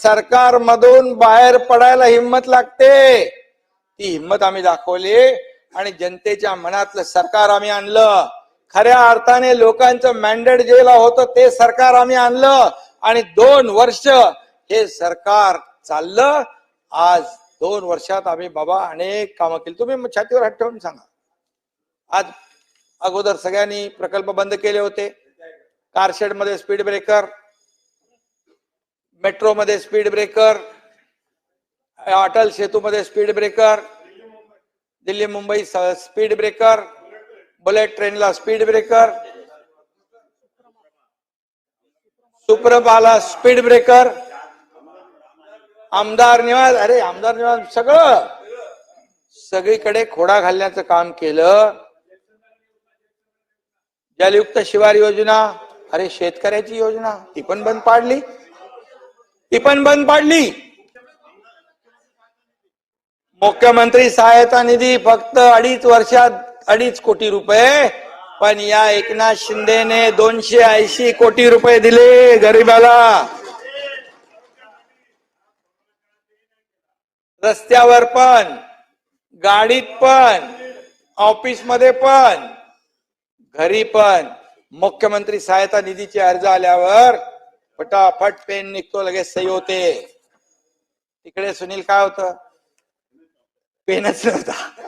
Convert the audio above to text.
सरकार मधून बाहेर पडायला हिंमत लागते. ती हिंमत आम्ही दाखवली आणि जनतेच्या मनातलं सरकार आम्ही आणलं. खऱ्या अर्थाने लोकांचं मॅन्डेट जेला होतं ते सरकार आम्ही आणलं. आणि दोन वर्ष हे सरकार चाललं. आज दोन वर्षात आम्ही बाबा अनेक कामं केली. तुम्ही छातीवर हात ठेवून सांगा. आज अगोदर सगळ्यांनी प्रकल्प बंद केले होते. कारशेडमध्ये स्पीड ब्रेकर मेट्रोमध्ये स्पीड ब्रेकर अटल सेतू मध्ये speed breaker Delhi Mumbai speed breaker bullet ट्रेनला स्पीड ब्रेकर सुप्रभाला स्पीड ब्रेकर आमदार निवास अरे आमदार निवास सगळं. सगळीकडे खोडा घालण्याचं काम केलं. जलयुक्त शिवार योजना अरे शेतकऱ्याची योजना ती पण बंद पाडली. ती पण बंद पाडली. मुख्यमंत्री सहायता निधी फक्त अडीच वर्षात अडीच कोटी रुपये पण या एकनाथ शिंदेने दोनशे ऐंशी कोटी रुपये दिले गरिबाला. रस्त्यावर पण गाडीत पण ऑफिसमध्ये पण घरी पण मुख्यमंत्री सहायता निधीचे अर्ज आल्यावर फटाफट पेन निघतो लगेच सही होते. तिकडे सुनील काय होत? पेनच नव्हता.